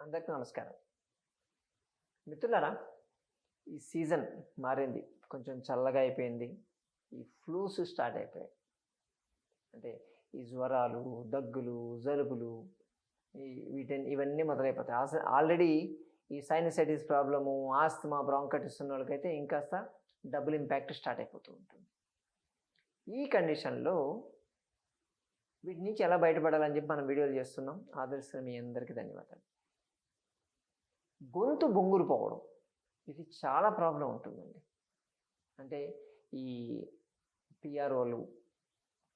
అందరికీ నమస్కారం. మిత్రులారా ఈ సీజన్ మారింది. కొంచెం చల్లగా అయిపోయింది. ఈ ఫ్లూస్ స్టార్ట్ అయిపోయాయి. అంటే ఈ జ్వరాలు దగ్గులు జలుబులు ఈ వీటిని ఇవన్నీ మొదలైపోతాయి. ఆల్రెడీ ఈ సైనసైటిస్ ప్రాబ్లము ఆస్తమా బ్రాంకటిస్ ఉన్న వాళ్ళకైతే ఇంకాస్త డబుల్ ఇంపాక్ట్ స్టార్ట్ అయిపోతూ ఉంటుంది. ఈ కండిషన్లో వీటి నుంచి ఎలా బయటపడాలని చెప్పి మనం వీడియోలు చేస్తున్నాం. ఆదర్శ మీ అందరికీ ధన్యవాదాలు. గొంతు బొంగురుపోవడం ఇది చాలా ప్రాబ్లం ఉంటుందండి అంటే ఈ పిఆర్ఓలు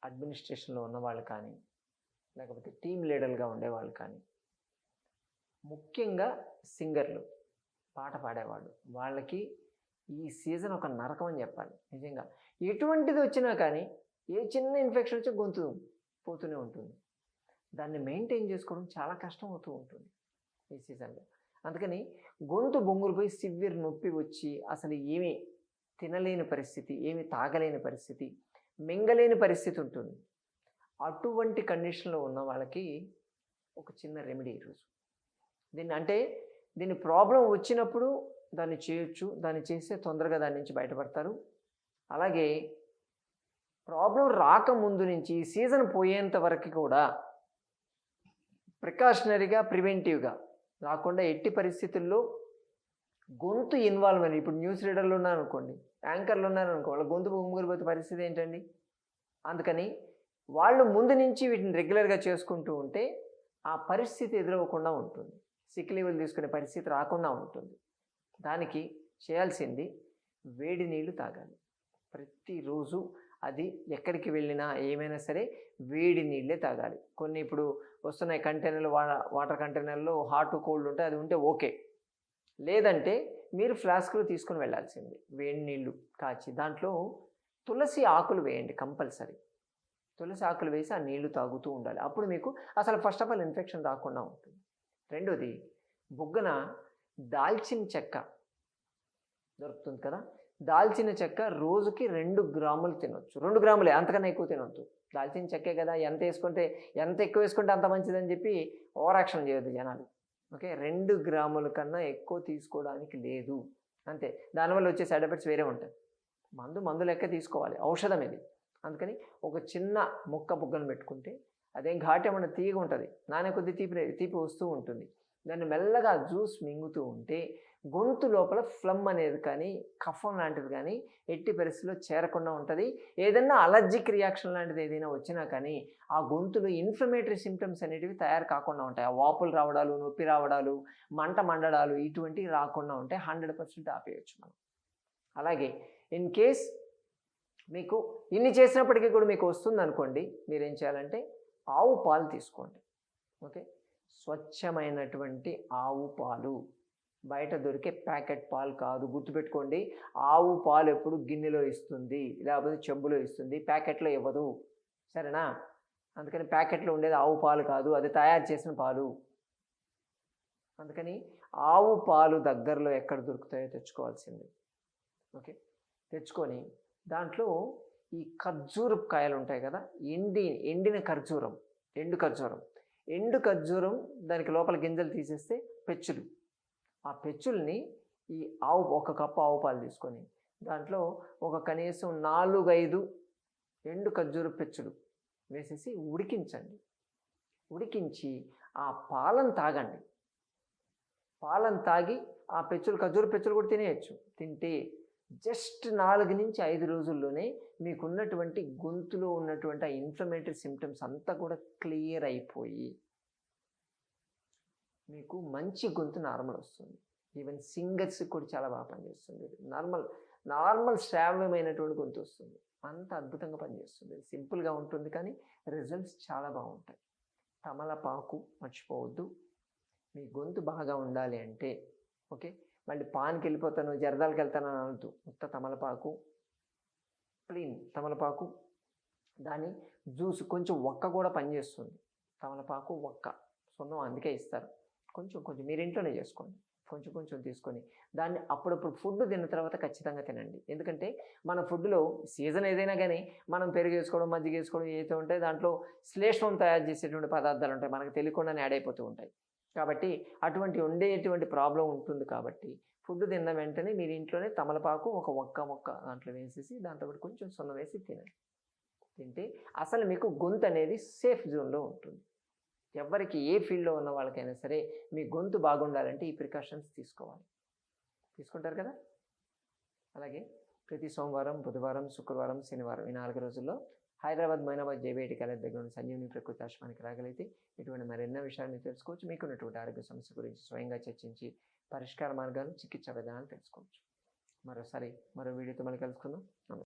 అడ్మినిస్ట్రేషన్లో ఉన్న వాళ్ళు కానీ లేకపోతే టీమ్ లీడర్గా ఉండేవాళ్ళు కానీ ముఖ్యంగా సింగర్లు పాట పాడేవాళ్ళు. వాళ్ళకి ఈ సీజన్ ఒక నరకం అని చెప్పాలి. నిజంగా. ఎటువంటిది వచ్చినా కానీ ఏ చిన్న ఇన్ఫెక్షన్ వచ్చి గొంతు పోతూనే ఉంటుంది. దాన్ని మెయింటైన్ చేసుకోవడం చాలా కష్టం అవుతూ ఉంటుంది ఈ సీజన్లో. అందుకని గొంతు బొంగురుపై సివ్విర్ నొప్పి వచ్చి అసలు ఏమీ తినలేని పరిస్థితి ఏమి తాగలేని పరిస్థితి మింగలేని పరిస్థితి ఉంటుంది. అటువంటి కండిషన్లో ఉన్న వాళ్ళకి ఒక చిన్న రెమెడీ ఈరోజు. దీన్ని అంటే దీని ప్రాబ్లం వచ్చినప్పుడు దాన్ని చేయొచ్చు దాన్ని చేస్తే తొందరగా దాని నుంచి బయటపడతారు. అలాగే ప్రాబ్లం రాకముందు నుంచి సీజన్ పోయేంత వరకు కూడా ప్రికాషనరీగా ప్రివెంటివ్గా రాకుండా ఎట్టి పరిస్థితుల్లో గొంతు ఇన్వాల్వ్ అని ఇప్పుడు న్యూస్ రీడర్లు ఉన్నారనుకోండి యాంకర్లు ఉన్నారనుకో వాళ్ళ గొంతు ముంగురిపోతే పరిస్థితి ఏంటండి? అందుకని వాళ్ళు ముందు నుంచి వీటిని రెగ్యులర్గా చేసుకుంటూ ఉంటే ఆ పరిస్థితి ఎదురవ్వకుండా ఉంటుంది. సిక్ లీవులు తీసుకునే పరిస్థితి రాకుండా ఉంటుంది. దానికి చేయాల్సింది వేడి నీళ్ళు తాగాలి. ప్రతిరోజు అది ఎక్కడికి వెళ్ళినా ఏమైనా సరే వేడి నీళ్ళే తాగాలి. కొన్ని ఇప్పుడు వస్తున్నాయి కంటైనర్లు వా వాటర్ కంటైనర్లో హాట్ కోల్డ్ ఉంటే అది ఉంటే ఓకే. లేదంటే మీరు ఫ్లాస్క్లో తీసుకొని వెళ్ళాల్సింది. వేడి నీళ్ళు కాచి దాంట్లో తులసి ఆకులు వేయండి కంపల్సరీ. తులసి ఆకులు వేసి ఆ నీళ్ళు తాగుతూ ఉండాలి. అప్పుడు మీకు అసలు ఫస్ట్ ఆఫ్ ఆల్ ఇన్ఫెక్షన్ రాకుండా ఉంటుంది. రెండోది బుగ్గన దాల్చిన చెక్క దొరుకుతుంది కదా? దాల్చిన చెక్క రోజుకి రెండు గ్రాములు తినొచ్చు. రెండు గ్రాములే అంతకన్నా ఎక్కువ తినొద్దు. దాల్చిన చెక్కే కదా ఎంత వేసుకుంటే ఎంత ఎక్కువ వేసుకుంటే అంత మంచిదని చెప్పి ఓవర్ యాక్షన్ చేయొద్దు జనాలు. ఓకే? రెండు గ్రాముల కన్నా ఎక్కువ తీసుకోవడానికి లేదు. అంతే. దానివల్ల వచ్చే సైడ్ ఎఫెక్ట్స్ వేరే ఉంటాయి. మందు మందు లెక్క తీసుకోవాలి. ఔషధం ఇది. అందుకని ఒక చిన్న ముక్క బుగ్గను పెట్టుకుంటే అదేం ఘాట్ ఏమన్నా తీగ ఉంటుంది. నానే కొద్ది తీపి తీపి వస్తూ ఉంటుంది. దాన్ని మెల్లగా జ్యూస్ మింగుతూ ఉంటే గొంతు లోపల ఫ్లమ్ అనేది కానీ కఫం లాంటిది కానీ ఎట్టి పరిస్థితిలో చేరకుండా ఉంటుంది. ఏదైనా అలర్జిక్ రియాక్షన్ లాంటిది ఏదైనా వచ్చినా కానీ ఆ గొంతులో ఇన్ఫ్లమేటరీ సిమ్టమ్స్ అనేటివి తయారు కాకుండా ఉంటాయి. ఆ వాపులు రావడాలు నొప్పి రావడాలు మంట మండడాలు ఇటువంటివి రాకుండా ఉంటాయి హండ్రెడ్ పర్సెంట్ ఆపేయచ్చు మనం. అలాగే ఇన్ కేస్ మీకు ఇన్ని చేసినప్పటికీ కూడా మీకు వస్తుంది అనుకోండి మీరేం చేయాలంటే ఆవు పాలు తీసుకోండి. ఓకే? స్వచ్ఛమైనటువంటి ఆవు పాలు. బయట దొరికే ప్యాకెట్ పాలు కాదు. గుర్తుపెట్టుకోండి ఆవు పాలు ఎప్పుడు గిన్నెలో ఇస్తుంది లేకపోతే చెంబులో ఇస్తుంది ప్యాకెట్లో ఇవ్వదు. సరేనా? అందుకని ప్యాకెట్లో ఉండేది ఆవు పాలు కాదు అది తయారు చేసిన పాలు. అందుకని ఆవు పాలు దగ్గరలో ఎక్కడ దొరుకుతాయో తెచ్చుకోవాల్సింది. ఓకే? తెచ్చుకొని దాంట్లో ఈ ఖర్జూరపు కాయలు ఉంటాయి కదా ఎండి ఎండిన ఖర్జూరం ఎండు ఖర్జూరం. ఎండు ఖర్జూరం దానికి లోపల గింజలు తీసేస్తే పెచ్చులు. ఆ పెచ్చుల్ని ఈ ఆవు ఒక కప్పు ఆవు పాలు తీసుకొని దాంట్లో ఒక కనీసం నాలుగైదు ఎండు ఖర్జూర పెచ్చులు వేసేసి ఉడికించండి. ఉడికించి ఆ పాలను తాగండి. పాలను తాగి ఆ పెచ్చులు ఖర్జూర పెచ్చులు కూడా తినేయచ్చు. తింటే జస్ట్ నాలుగు నుంచి ఐదు రోజుల్లోనే మీకున్నటువంటి గొంతులో ఉన్నటువంటి ఆ ఇన్ఫ్లమేటరీ సిమ్టమ్స్ అంతా కూడా క్లియర్ అయిపోయి మీకు మంచి గొంతు నార్మల్ వస్తుంది. ఈవెన్ సింగర్స్కి కూడా చాలా బాగా పనిచేస్తుంది. నార్మల్ నార్మల్ శ్రావ్యమైనటువంటి గొంతు వస్తుంది. అంత అద్భుతంగా పనిచేస్తుంది. సింపుల్గా ఉంటుంది కానీ రిజల్ట్స్ చాలా బాగుంటాయి. తమలపాకు మర్చిపోవద్దు. మీ గొంతు బాగా ఉండాలి అంటే ఓకే? మళ్ళీ పాన్కి వెళ్ళిపోతాను జరదాలకు వెళ్తాను అని అనొద్దు. ఉత్త తమలపాకు ప్లీన్ తమలపాకు దాని జ్యూస్ కొంచెం ఒక్క కూడా పనిచేస్తుంది. తమలపాకు ఒక్క సున్నం అందుకే ఇస్తారు. కొంచెం కొంచెం మీరు ఇంట్లోనే చేసుకోండి. కొంచెం కొంచెం తీసుకొని దాన్ని అప్పుడప్పుడు ఫుడ్ తిన్న తర్వాత ఖచ్చితంగా తినండి. ఎందుకంటే మన ఫుడ్లో సీజన్ ఏదైనా కానీ మనం పెరుగు వేసుకోవడం మజ్జిగ వేసుకోవడం ఏదైతే ఉంటే దాంట్లో శ్లేష్మం తయారు చేసేటువంటి పదార్థాలు ఉంటాయి. మనకు తెలియకుండానే యాడ్ అయిపోతూ ఉంటాయి. కాబట్టి అటువంటి ఉండేటువంటి ప్రాబ్లం ఉంటుంది కాబట్టి ఫుడ్ తిన్న వెంటనే మీరు ఇంట్లోనే తమలపాకు ఒక ఒక్క మొక్క దాంట్లో వేసేసి దాంతో కొంచెం సున్నం వేసి తినండి. తింటే అసలు మీకు గొంతు అనేది సేఫ్ జోన్లో ఉంటుంది. ఎవరికి ఏ ఫీల్డ్లో ఉన్న వాళ్ళకైనా సరే మీ గొంతు బాగుండాలంటే ఈ ప్రికాషన్స్ తీసుకోవాలి. తీసుకుంటారు కదా? అలాగే ప్రతి సోమవారం బుధవారం శుక్రవారం శనివారం ఈ నాలుగు రోజుల్లో హైదరాబాద్ మైనాబాద్ జేబీఐటి కాలేజ్ దగ్గర ఉన్న సంజీవని ప్రకృతి ఆశ్రమానికి రాగలిగితే ఇటువంటి మరెన్నో విషయాన్ని తెలుసుకోవచ్చు. మీకున్నటువంటి ఆరోగ్య సమస్య గురించి స్వయంగా చర్చించి పరిష్కార మార్గాలు చికిత్సా విధానాలు తెలుసుకోవచ్చు. మరోసారి మరో వీడియోతో మళ్ళీ కలుసుకుందాం. నమస్తే.